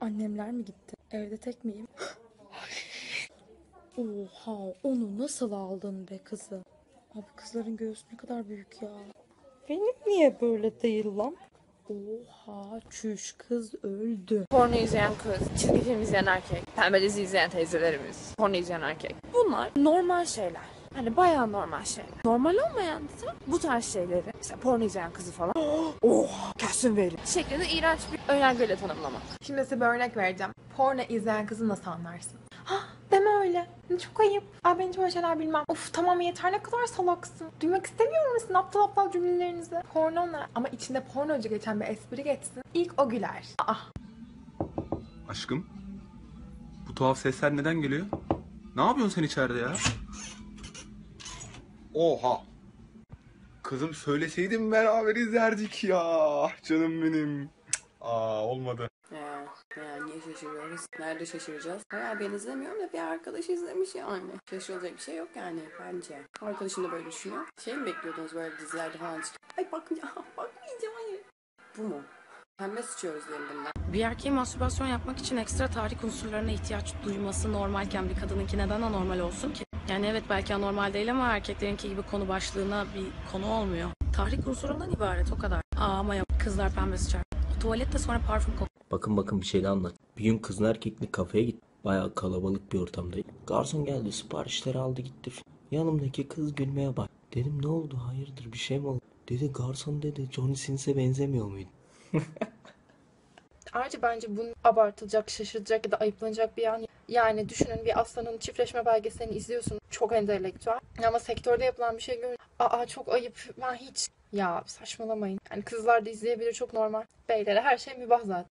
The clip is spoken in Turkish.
Annemler mi gitti? Evde tek miyim? Oha onu nasıl aldın be kızı? Abi kızların göğsü ne kadar büyük ya. Benim niye böyle değil lan? Oha çüş kız öldü. Porno izleyen kız, çizgi film izleyen erkek, pembe dizi izleyen teyzelerimiz, porno izleyen erkek. Bunlar normal şeyler. Hani bayağı normal şeyler. Normal olmayan da bu tarz şeyleri, mesela porno izleyen kızı falan, oh kesin verin şeklinde iğrenç bir önyargıyla tanımlamak. Şimdi size bir örnek vereceğim. Porno izleyen kızı nasıl anlarsın? Hah deme öyle. Çok ayıp. Ay ben hiç şeyler bilmem. Of tamam yeter ne kadar salaksın. Duymak istemiyorum musun aptal aptal cümlelerinizi? Porno ne? Ama içinde pornocu geçen bir espri geçsin. İlk o güler. Aa Aşkım. Bu tuhaf sesler neden geliyor? Ne yapıyorsun sen içeride ya? Oha. Kızım söyleseydin beraber izlerdik ya. Canım benim. Cık, Aa olmadı. Ya, ya niye şaşırıyoruz? Nerede şaşıracağız? Hayır ben izlemiyorum da bir arkadaş izlemiş yani. Şaşırılacak bir şey yok yani bence. Arkadaşın da böyle düşünüyor. Şey mi bekliyordunuz böyle dizilerde falan? Ay bak ya bakmayacağım hayır. Bu mu? Pembe sıçıyoruz diyelim bundan. Bir erkeğin mastürbasyon yapmak için ekstra tahrik unsurlarına ihtiyaç duyması normalken bir kadınınki neden anormal olsun ki? Yani evet belki anormal değil ama erkeklerinki gibi konu başlığına bir konu olmuyor. Tahrik unsurundan ibaret o kadar. Aa ama yok kızlar pembe sıçar. Tuvalette sonra parfüm kokuyor. Bakın bakın bir şey de anlat. Bir gün kızın erkekli kafeye gittim. Bayağı kalabalık bir ortamdaydı. Garson geldi siparişleri aldı gitti. Yanımdaki kız gülmeye bak. Dedim ne oldu hayırdır bir şey mi oldu? Dedi garson dedi Johnny Sins'e benzemiyor muydu? Ayrıca bence bunun abartılacak, şaşırılacak ya da ayıplanacak bir yan. Yani düşünün bir aslanın çiftleşme belgeselini izliyorsun. Çok entelektüel. Ama sektörde yapılan bir şey görünce aa çok ayıp ben hiç ya saçmalamayın. Yani kızlar da izleyebilir çok normal. Beylere her şey mübah zaten.